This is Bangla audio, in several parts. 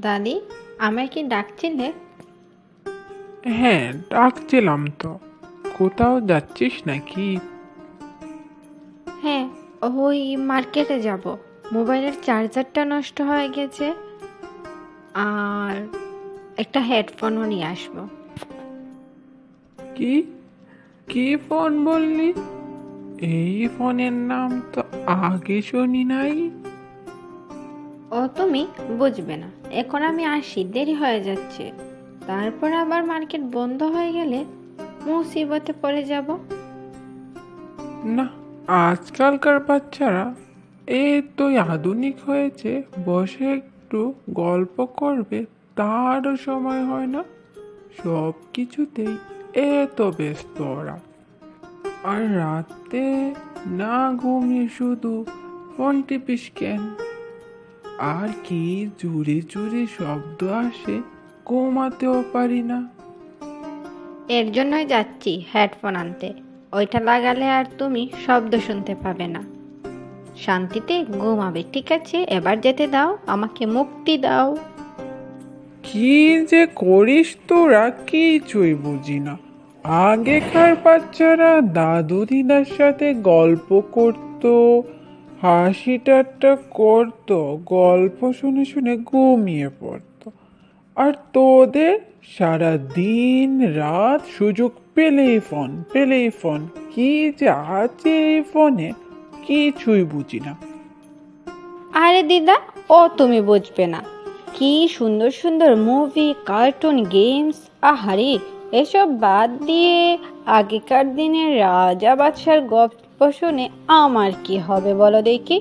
দাদি আমায় কি ডাকছিলে? হ্যাঁ ডাকছিলাম তো। কোথাও যাচ্ছিস নাকি? হ্যাঁ ওই মার্কেটে যাব। মোবাইলের চার্জারটা নষ্ট হয়ে গেছে। আর একটা হেডফোনও নিয়ে আসব। কি? কি ফোন বললি? এই ফোনের নাম তো আগে শুনি নাই। ও তুমি বুঝবে না। এখন আমি আসি, দেরি হয়ে যাচ্ছে। তারপর আবার মার্কেট বন্ধ হয়ে গেলে মুসিবতে পড়ে যাব। না, আজকালকার বাচ্চারা তো আধুনিক হয়েছে, বসে একটু গল্প করবে, তারও সময় হয় না। সব কিছুতেই এত ব্যস্ত ওরা। আর রাতে না ঘুমিয়ে শুধু ফোন টিপিস কেন? আর কি জুড়ে জুড়ে শব্দ আসে ঘুমাতেও পারি না। এর জন্যই যাচ্ছি হেডফোন আনতে। ওইটা লাগালে আর তুমি শব্দ শুনতে পাবে না। শান্তিতে ঘুমাবে ঠিক আছে? এবার যেতে দাও আমাকে মুক্তি দাও। কি যে করিস তোরা কিছুই বুঝি না। আগেকার বাচ্চারা দাদু দিদার সাথে গল্প করত হাসি ঠাট্টা করতো, গল্প শুনে শুনে ঘুমিয়ে পড়তো। আর তোদের সারা দিন রাত সুযোগ পেলেই ফোন পেলেই ফোন। কি যে আছে এই ফোনে, কিছুই বুঝি না। আরে দিদা, ও তুমি বুঝবে না। কি সুন্দর সুন্দর মুভি কার্টুন গেমস আহারে, এসব বাদ দিয়ে আগেকার দিনের রাজা বাদশার গল্প শুনে আমার কি হবে বলো দেখি।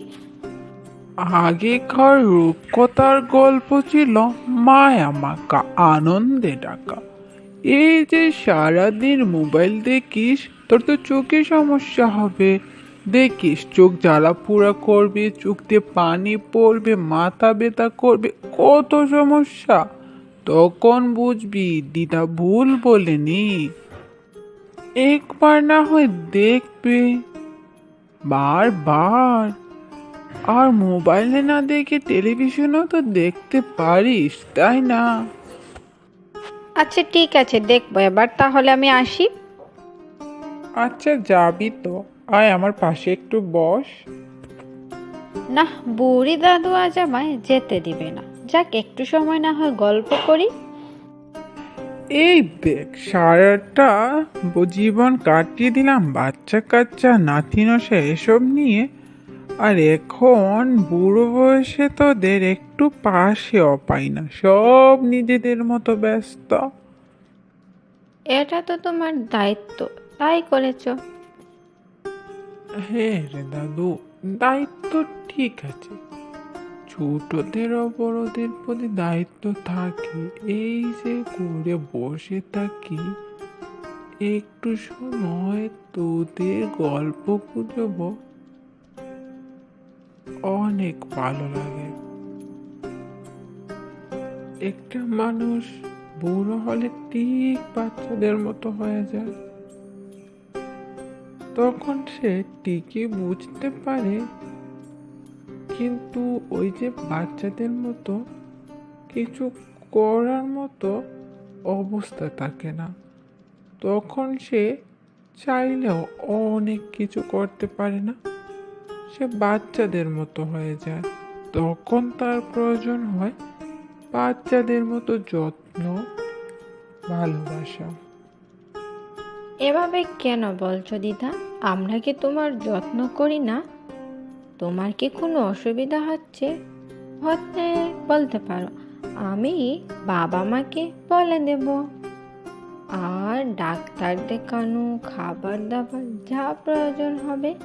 আগেকার রূপকথার গল্প ছিল মায়া মাকা আনন্দে ডাকা। এই যে সারাদিন মোবাইল দেখিস, তোর তো চোখে সমস্যা হবে। দেখিস, চোখ জ্বালা পুরা করবে চোখ দিয়ে পানি পড়বে, মাথা ব্যথা করবে, কত সমস্যা। তখন বুঝবি, দিদা ভুল বলেনি। একবার না হয় দেখবে। বারবার আর মোবাইলে না দেখে টেলিভিশনও তো দেখতে পারিস তাই না? আচ্ছা ঠিক আছে দেখব এবার তাহলে আমি আসি। আচ্ছা যাবি তো। আয় আমার পাশে একটু বস। না বুড়ি দাদু আজ আমায় যেতে দিবে না। যাক একটু সময় না হয় গল্প করি। এই দেখ সারাটা জীবন কাটিয়ে দিলাম বাচ্চা কাচ্চা নাতি নশা এসব নিয়ে। আর এখন বুড়ো বয়সে তোদের একটু পাশেও পাই না সব নিজেদের মতো ব্যস্ত। এটা তো তোমার দায়িত্ব তাই করেছ। হ্যাঁ রে দাদু দায়িত্ব ঠিক আছে। ছোটদেরও বড়দের প্রতি দায়িত্ব থাকে। এই যে করে বসে থাকি, একটু সময় তোদের গল্প গুজব অনেক ভালো লাগে। একটা মানুষ বুড়ো হলে ঠিক বাচ্চাদের মতো হয়ে যায়। তখন সে ঠিকই বুঝতে পারে কিন্তু ওই যে বাচ্চাদের মতো কিছু করার মতো অবস্থা থাকে না। তখন সে চাইলেও অনেক কিছু করতে পারে না। সে বাচ্চাদের মতো হয়ে যায়। তখন তার প্রয়োজন হয় বাচ্চাদের মতো যত্ন, ভালোবাসা। এভাবে কেন বলছো দিদা? আমরা কি তোমার যত্ন করি না? তোমার কি কোনো অসুবিধা হচ্ছে? হতে বলতে পারো, আমি বাবা মাকে বলে দেব। আর ডাক্তার দেখানো খাবার দাবার যা প্রয়োজন হবে,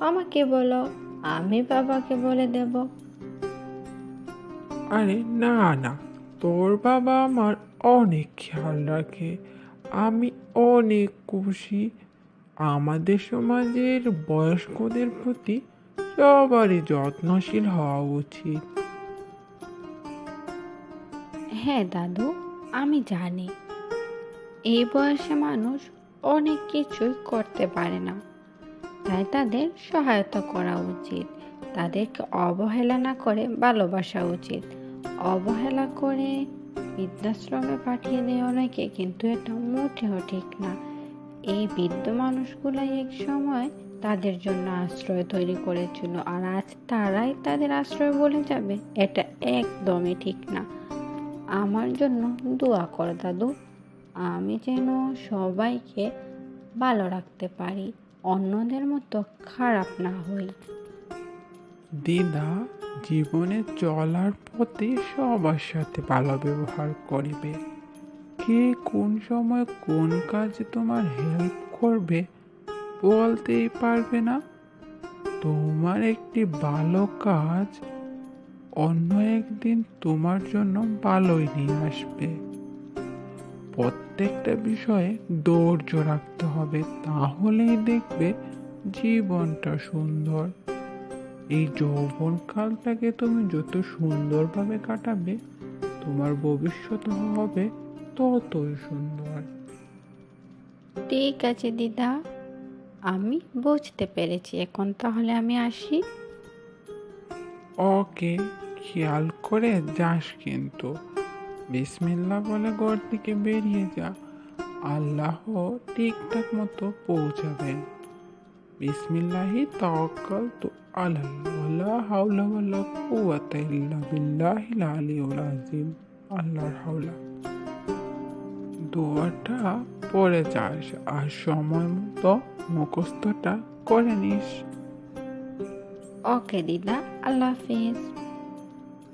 আমাকে বলো, আমি বাবাকে বলে দেব। আরে না না, তোর বাবা আমার অনেক খেয়াল রাখে। আমি অনেক খুশি। আমাদের সমাজের বয়স্কদের প্রতি সবারই যত্নশীল হওয়া উচিত। হ্যাঁ দাদু, আমি জানি। এই বয়সে মানুষ অনেক কিছুই করতে পারে না। তাই তাদের সহায়তা করা উচিত। তাদেরকে অবহেলা না করে ভালোবাসা উচিত। অবহেলা করে বৃদ্ধাশ্রমে পাঠিয়ে দেয় অনেকে, কিন্তু এটা মোটেও ঠিক না। এই বৃদ্ধ মানুষগুলাই এক সময় তাদের জন্য আশ্রয় তৈরি করেছিল। আর আজ তারাই তাদের আশ্রয় বলে যাবে, এটা একদমই ঠিক না। আমার জন্য দোয়া কর দাদু, আমি যেন সবাইকে ভালো রাখতে পারি, অন্যদের মতো খারাপ না হই। দিদা, জীবনে চলার পথে সবার সাথে ভালো ব্যবহার করিবে। কে কোন সময় কোন কাজে তোমার হেল্প করবে বলতেই পারবে না। তোমার একটি ভালো কাজ অন্য একদিন তোমার জন্য ভালোই নিয়ে আসবে। প্রত্যেকটা বিষয়ে ধৈর্য রাখতে হবে, তাহলেই দেখবে জীবনটা সুন্দর। এই যৌবনকালটাকে তুমি যত সুন্দরভাবে কাটাবে, তোমার ভবিষ্যৎ হবে ততই সুন্দর। ঠিক আছে দিদা। আমি বুঝতে পেরেছি। এখন তাহলে আমি আসি। ওকে, খেয়াল করে যাস কিন্তু। বিসমিল্লা বলে ঘর থেকে বেরিয়ে যা। আল্লাহ ঠিকঠাক মতো পৌঁছাবেন। বিসমিল্লাহি তাওয়াক্কাল তো আল্লাহ হাওলা ওয়ালা কুওয়াতা ইল্লা বিল্লাহিল আল্লাহর হাওলা। দোয়াটা পরে যাস আর সময় মতো মুখস্থটা করে নিস। ওকে দিদা আল্লাহ হাফিজ।